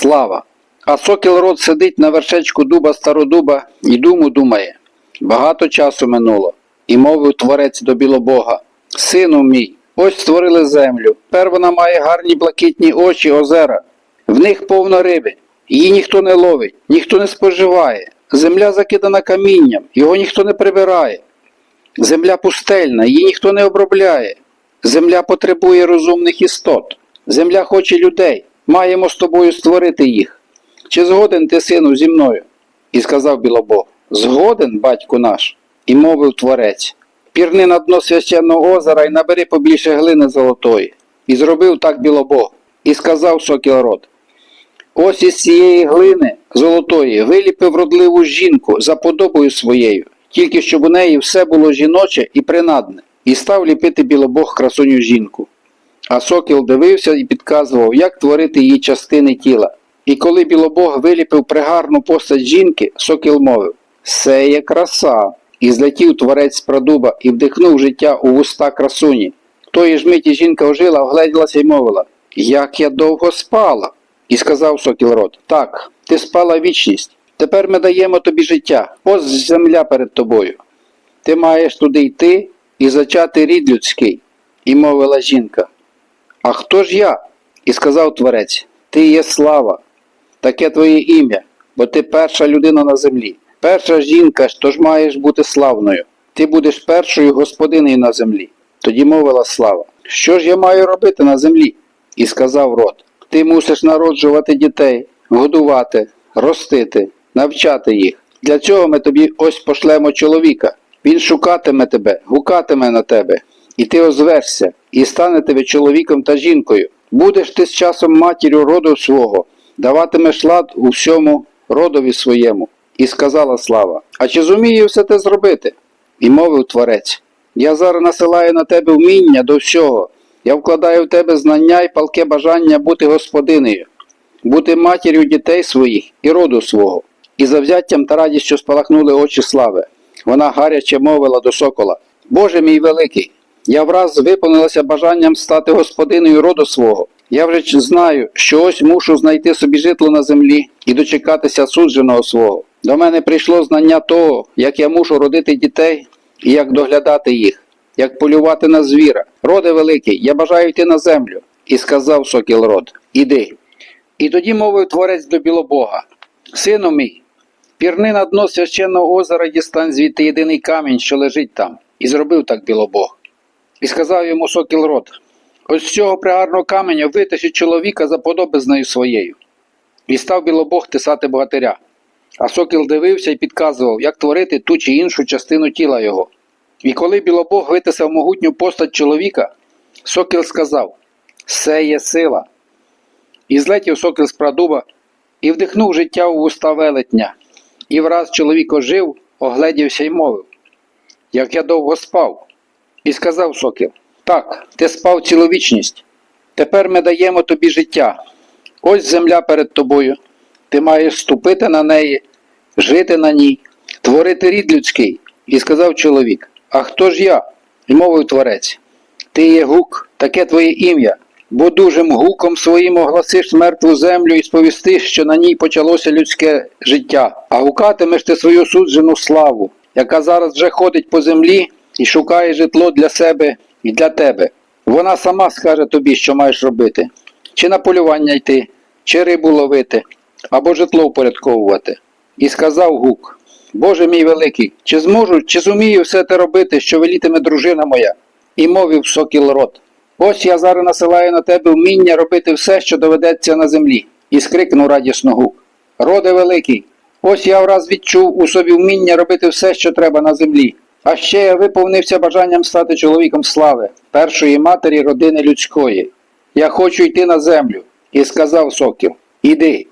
Слава. А сокіл рот сидить на вершечку дуба стародуба і думу думає. Багато часу минуло, і мовив творець до білобога. Сину мій, ось створили землю. Тепер вона має гарні блакитні очі, озера. В них повно риби. Її ніхто не ловить, ніхто не споживає. Земля закидана камінням, його ніхто не прибирає. Земля пустельна, її ніхто не обробляє. Земля потребує розумних істот. Земля хоче людей. Маємо з тобою створити їх. Чи згоден ти, сину, зі мною? І сказав Білобог, згоден, батько наш, і мовив творець. Пірни на дно священного озера і набери побільше глини золотої. І зробив так Білобог. І сказав сокіл род, Ось із цієї глини золотої виліпив родливу жінку за подобою своєю, тільки щоб у неї все було жіноче і принадне, і став ліпити білобог красуню жінку. А сокіл дивився і підказував, як творити її частини тіла. І коли білобог виліпив пригарну постать жінки, сокіл мовив Се є краса. І злетів творець з прадуба і вдихнув життя у вуста красуні. Тої ж миті жінка ожила, огледілася й мовила Як я довго спала. І сказав сокіл рот Так, ти спала вічність. Тепер ми даємо тобі життя. Ось земля перед тобою. Ти маєш туди йти і зачати рід людський. І мовила жінка. А хто ж я? І сказав творець, ти є слава, таке твоє ім'я, бо ти перша людина на землі. Перша жінка, що ж, маєш бути славною. Ти будеш першою господинею на землі. Тоді мовила слава. Що ж я маю робити на землі? І сказав род. Ти мусиш народжувати дітей, годувати, ростити, навчати їх. Для цього ми тобі ось пошлемо чоловіка. Він шукатиме тебе, гукатиме на тебе, і ти озверся, і стане тебе чоловіком та жінкою. Будеш ти з часом матір'ю роду свого, даватимеш лад у всьому родові своєму. І сказала слава, а чи зумію все те зробити? І мовив творець, я зараз насилаю на тебе вміння до всього, я вкладаю в тебе знання і палке бажання бути господинею, бути матір'ю дітей своїх і роду свого. І завзяттям та радістю спалахнули очі слави. Вона гаряче мовила до сокола Боже мій великий, я враз виповнилася бажанням стати господиною роду свого. Я вже знаю, що ось мушу знайти собі житло на землі і дочекатися судженого свого. До мене прийшло знання того, як я мушу родити дітей і як доглядати їх, як полювати на звіра. Роде великий, я бажаю йти на землю. І сказав сокіл род, іди. І тоді мовив творець до білобога: Сину мій, пірни на дно священного озера дістань звідти єдиний камінь, що лежить там. І зробив так білобог. І сказав йому сокіл род, ось з цього пригарного каменя витащить чоловіка за подобизною своєю. І став білобог тисати богатиря. А сокіл дивився і підказував, як творити ту чи іншу частину тіла його. І коли білобог витисав могутню постать чоловіка, сокіл сказав Се є сила. І злетів сокіл з прадуба і вдихнув життя у вуста велетня. І враз чоловік ожив, огледівся й мовив Як я довго спав. І сказав сокіл Так, ти спав цілу вічність. Тепер ми даємо тобі життя. Ось земля перед тобою. Ти маєш ступити на неї, жити на ній, творити рід людський. І сказав чоловік: А хто ж я? І мовив творець. Ти є гук, таке твоє ім'я, бо дужим гуком своїм огласиш мертву землю і сповістиш, що на ній почалося людське життя, а гукатимеш ти свою суджену славу, яка зараз вже ходить по землі і шукає житло для себе і для тебе. Вона сама скаже тобі, що маєш робити, чи на полювання йти, чи рибу ловити, або житло впорядковувати. І сказав гук: Боже мій великий, чи зможу, чи зумію все те робити, що велітиме дружина моя? І мовив сокіл рот. Ось я зараз насилаю на тебе вміння робити все, що доведеться на землі, і скрикнув радісно гук. Роде великий, ось я враз відчув у собі вміння робити все, що треба на землі. А ще я виповнився бажанням стати чоловіком слави, першої матері родини людської. Я хочу йти на землю. І сказав сокіл: Іди.